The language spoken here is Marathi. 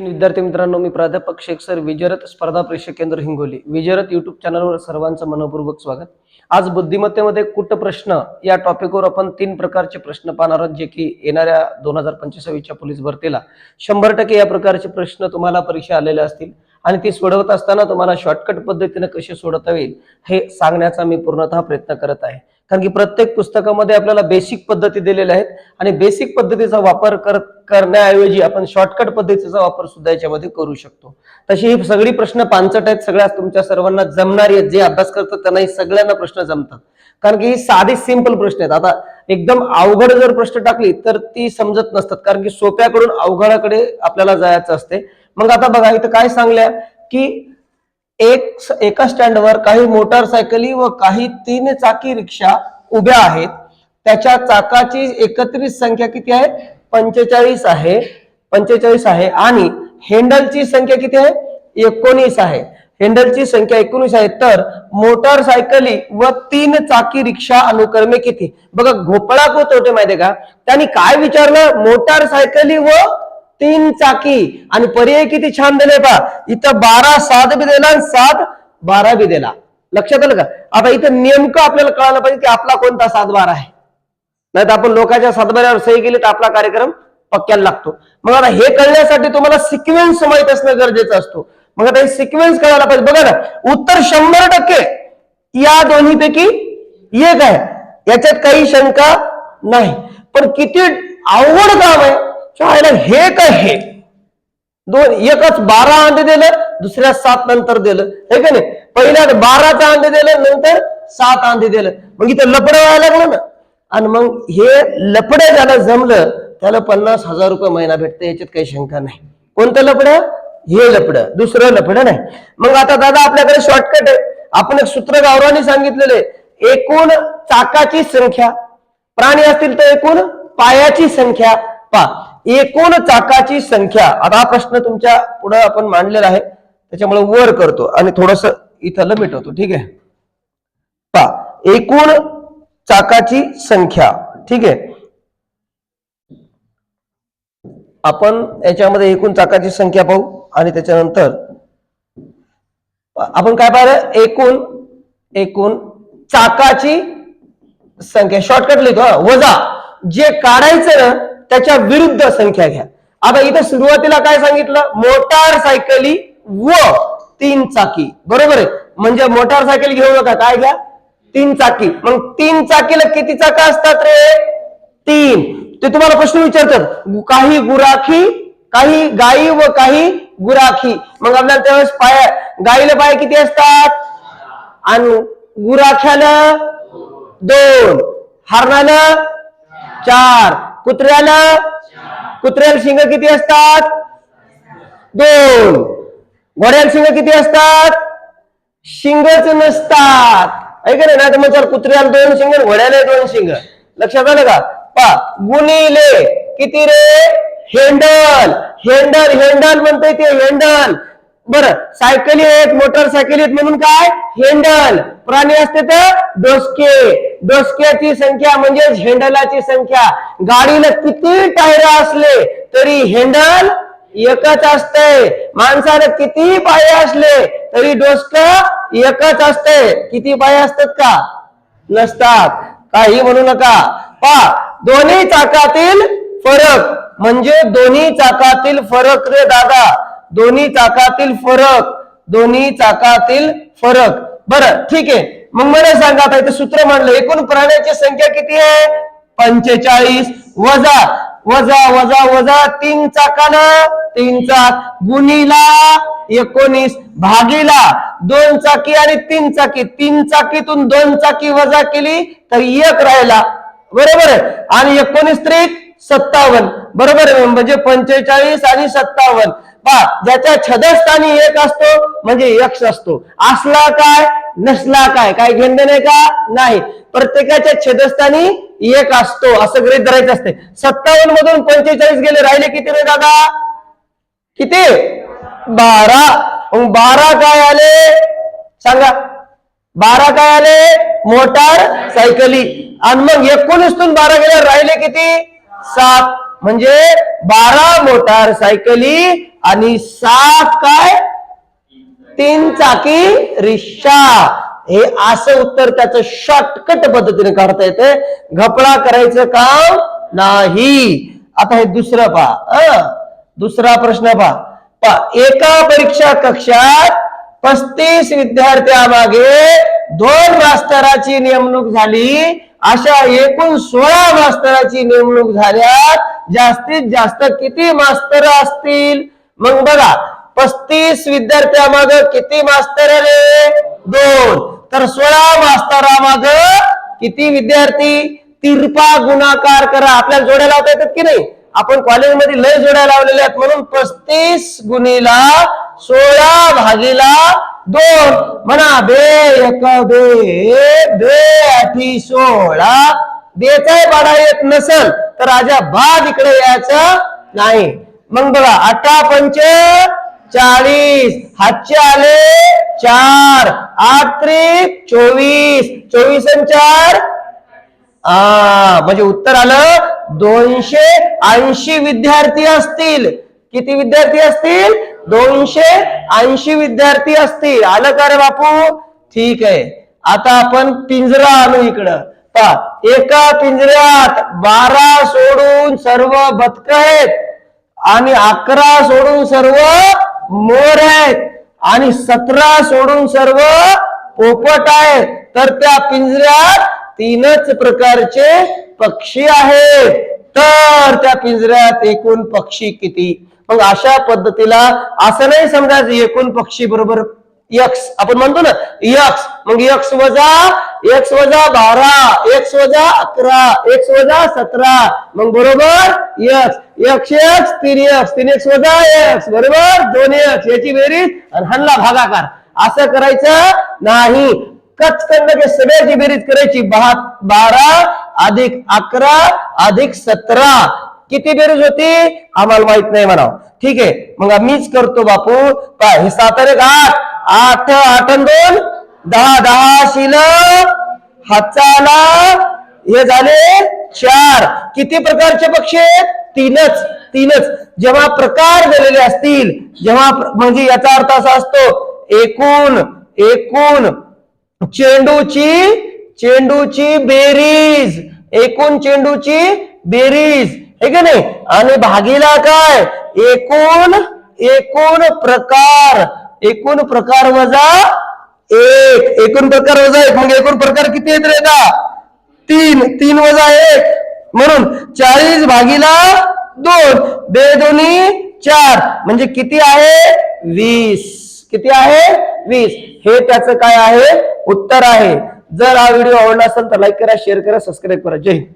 तीन विद्यार्थी मित्रांनो मी प्राध्यापक शेख सर विजरत स्पर्धा परीक्षा केंद्र हिंगोली. विजरत युट्यूब चॅनलवर सर्वांचं मनपूर्वक स्वागत. आज बुद्धिमत्तेमध्ये कुट प्रश्न या टॉपिकवर आपण तीन प्रकारचे प्रश्न पाहणार आहोत जे की येणाऱ्या दोन हजार पंचवीसच्या पोलीस भरतीला. शंभर टक्के या प्रकारचे प्रश्न तुम्हाला परीक्षा आलेले असतील आणि ती सोडवत असताना तुम्हाला शॉर्टकट पद्धतीने कसे सोडवता येईल हे सांगण्याचा मी पूर्णतः प्रयत्न करत आहे. कारण की प्रत्येक पुस्तकामध्ये आपल्याला बेसिक पद्धती दिलेल्या आहेत. आणि बेसिक पद्धतीचा वापर कर करण्याऐवजी आपण शॉर्टकट पद्धतीचा वापर सुद्धा याच्यामध्ये करू शकतो. तशी ही सगळी प्रश्न पांचट आहेत. सगळ्या तुमच्या सर्वांना जमणारी आहेत. जे अभ्यास करतात त्यांनाही सगळ्यांना प्रश्न जमतात. कारण की ही साधी सिंपल प्रश्न आहेत. आता एकदम अवघड जर प्रश्न टाकली तर ती समजत नसतात. कारण की सोप्याकडून अवघडाकडे आपल्याला जायचं असते. मग आता बघा इथं काय सांगल्या की एक एका स्टँडवर काही मोटारसायकली व काही तीन चाकी रिक्षा उभ्या आहेत. त्याच्या चाकाची एकत्रित संख्या किती आहे? पंचेचाळीस आहे. पंचेचाळीस आहे. आणि हँडलची संख्या किती आहे? एकोणीस आहे. हँडलची संख्या एकोणीस आहे. तर मोटारसायकली व तीन चाकी रिक्षा अनुक्रमे किती? बघा घोपळा कोत होते माहितीये का? त्यांनी काय विचारलं? मोटारसायकली व तीन चाकी आणि पर्याय किती छान दिले पा इथं बारा सात बी दिला आणि सात बारा बी दिला. लक्षात आलं का? आता इथं नेमकं आपल्याला कळायला पाहिजे की आपला कोणता सात बारा आहे. नाही तर आपण लोकांच्या सातबाऱ्यावर सही केली तर आपला कार्यक्रम पक्क्याला लागतो. मग आता हे कळण्यासाठी तुम्हाला सिक्वेन्स माहीत असणं गरजेचं असतो. मग आता हे सिक्वेन्स कळायला पाहिजे. बघा ना उत्तर शंभर टक्के या दोन्हीपैकी एक आहे. याच्यात काही शंका नाही. पण किती अवघड काम आहे. चायला हे काय हे? दोन एकच बारा अंडे दिलं दुसऱ्या सात नंतर दिलं. हे का नाही? पहिल्या बाराचा अंडे दिलं नंतर सात अंडे दिलं. मग इथं लपड व्हायला लागलं ना. आणि मग हे लपडे ज्याला जमलं त्याला पन्नास हजार रुपये महिना भेटते याच्यात काही शंका नाही. कोणतं लपड हे लपड दुसरं लपडं नाही. मग आता दादा आपल्याकडे शॉर्टकट आहे. आपण एक सूत्र गावराने सांगितलेलं आहे. एकूण चाकाची संख्या. प्राणी असतील तर एकूण पायाची संख्या पा एकूण चाकाची संख्या आता हा प्रश्न तुमच्यापुढे आपण मांडलेला आहे त्याच्यामुळे वर करतो आणि थोडस इथं लमिटवतो ठीक आहे? पा एकूण चाकाची संख्या ठीक आहे? आपण याच्यामध्ये एकूण चाकाची संख्या पाहू आणि त्याच्यानंतर आपण काय पाहिलं? एकूण एकूण चाकाची संख्या. शॉर्टकट लिहितो वजा जे काढायचं ना त्याच्या विरुद्ध संख्या घ्या. आता इथं सुरुवातीला काय सांगितलं? मोटार सायकली व तीन चाकी. बरोबर आहे? म्हणजे मोटार सायकल घेऊ नका. काय घ्या? तीन चाकी. मग तीन चाकीला किती चाका असतात रे? तीन. ते तुम्हाला प्रश्न विचारतात काही गुराखी काही गाई व काही गुराखी. मग आपल्याला त्यावेळेस पाया गायीला पाय किती असतात? आणि गुराख्याला दोन. हरणाला चार. कुत्र्याला? कुत्र्याला शिंग किती असतात? दोन. घोड्याला शिंग किती असतात? शिंगच नसतात. ऐक ना नाही तर मग कुत्र्याला दोन शिंग घोड्याला दोन शिंग. लक्षात आलं का? पा गुणिले किती रे? हेंडल. हेंडल हेंडल म्हणतोय ते हेंडल. बरं सायकली आहेत मोटरसायकली आहेत म्हणून काय? हेंडल. प्राणी असते तर डोसके. डोसक्याची संख्या म्हणजेच हेंडलाची संख्या. गाडीला किती टायर असले तरी हेंडल एकच असतंय माणसाला किती पाय असले तरी डोसक एकच असतंय किती पाय असतात का? नसतात. काही म्हणू नका. पा दोन्ही चाकातील फरक. म्हणजे दोन्ही चाकातील फरक रे दादा. दोन्ही चाकातील फरक दोन्ही चाकातील फरक. बरं ठीक आहे. मग मला सांगा आता इथे सूत्र म्हणलं एकूण प्राण्याची संख्या किती आहे? पंचेचाळीस. वजा वजा वजा वजा तीन चाकाला तीन चाक गुणीला एकोणीस भागीला. दोन चाकी आणि तीन चाकी. तीन चाकीतून दोन चाकी वजा केली तर एक राहिला. बरोबर आहे? आणि एकोणीस त्रिक सत्तावन्न. बरोबर आहे? म्हणजे पंचेचाळीस आणि सत्तावन्न. पा ज्याच्या छदस्थानी एक असतो म्हणजे यक्ष असतो. असला काय नसला काय काय घेणं नाही का? नाही. प्रत्येकाच्या छेदस्थानी एक असतो असं गृहित धरायचं असते सत्तावन्न मधून पंचेचाळीस गेले राहिले किती रे दादा? किती? बारा. मग बारा काय आले? सांगा. बारा काय आले? मोटार सायकली. आणि मग एकोणीसतून बारा गेले राहिले किती? सात. म्हणजे बारा मोटार सायकली आणि सात काय? तीन चाकी रिक्षा. हे असं उत्तर त्याचं शॉर्टकट पद्धतीने काढता येते. घपळा करायचं काम नाही. आता हे दुसरं पहा. दुसरा प्रश्न पहा. पहा एका परीक्षा कक्षात पस्तीस विद्यार्थ्यामागे दोन मास्तराची नेमणूक झाली. अशा एकूण सोळा मास्तराची नेमणूक झाल्यात. जास्तीत जास्त किती मास्तर असतील? मग बघा पस्तीस विद्यार्थ्यामाग किती मास्तर आले दोन. तर सोळा मास्तरामाग किती विद्यार्थी? तिरपा गुणाकार करा. आपल्याला जोड्या लावता येतात की नाही? आपण कॉलेजमध्ये लय जोड्या लावलेल्या आहेत म्हणून पस्तीस गुणीला सोळा भागीला दोन. म्हणा बे एक बे बे आठी सोळा बेचाय पाडा येत नसल तर राजा बाद इकडे यायचं नाही. मग बघा अठरा पंच चाळीस हातचे आले चार आठ त्रिक चोवीस चोवीस आणि चार म्हणजे उत्तर आलं दोनशे ऐंशी विद्यार्थी असतील. किती विद्यार्थी असतील? दोनशे ऐंशी विद्यार्थी असतील. आलं का रे बापू? ठीक आहे. आता आपण पिंजरा आणू इकडं. एका पिंजऱ्यात बारा सोडून सर्व बदक आहेत आणि अकरा सोडून सर्व मोर आहेत आणि सतरा सोडून सर्व पोपट आहेत. तर त्या पिंजऱ्यात तीनच प्रकारचे पक्षी आहेत. तर त्या पिंजऱ्यात एकूण पक्षी किती? मग अशा पद्धतीला असं नाही समजायचं एकूण पक्षी बरोबर यक्ष आपण म्हणतो ना यक्ष मग यक्ष वजा एक्स वजा बारा एक्स वजा अकरा एक्स वजा सतरा. मग बरोबर यक्स यक्ष एक्स तीन एक्स तीन एक्स वजा एक्स बरोबर? दोन एक्स याची बेरीज आणि हल्ला भागाकार. असं करायचं नाही. कचकंड सगळ्याची बेरीज करायची. बहा बारा अधिक अकरा अधिक सतरा. किती बेरीज होती? आम्हाला माहीत नाही म्हणावं. ठीक आहे. मग मीच करतो बापू. काय हे सातारे आठ आठ आठ दोन दहा दहा शिल हाताला हे झाले चार. किती प्रकारचे पक्षी आहेत? तीनच तीनच. जेव्हा प्रकार दिलेले असतील जेव्हा म्हणजे याचा अर्थ असा असतो एकूण एकूण. चेंडूची चेंडूची बेरीज. एकूण चेंडूची बेरीज. हे की नाही? आणि भागीला काय? एकूण एकूण प्रकार. एकूण प्रकार वजा एक. एकूण प्रकार वजा एक. मग एकूण प्रकार किती येत रे तीन. तीन वजा एक. म्हणून चाळीस भागीला दोन. बे दोन्ही चार. म्हणजे किती आहे? वीस. किती आहे? वीस. हे त्याचं काय आहे? उत्तर आहे. जर हा व्हिडिओ आवडला असेल तर लाईक करा शेअर करा सबस्क्राईब करा. जय हिंद.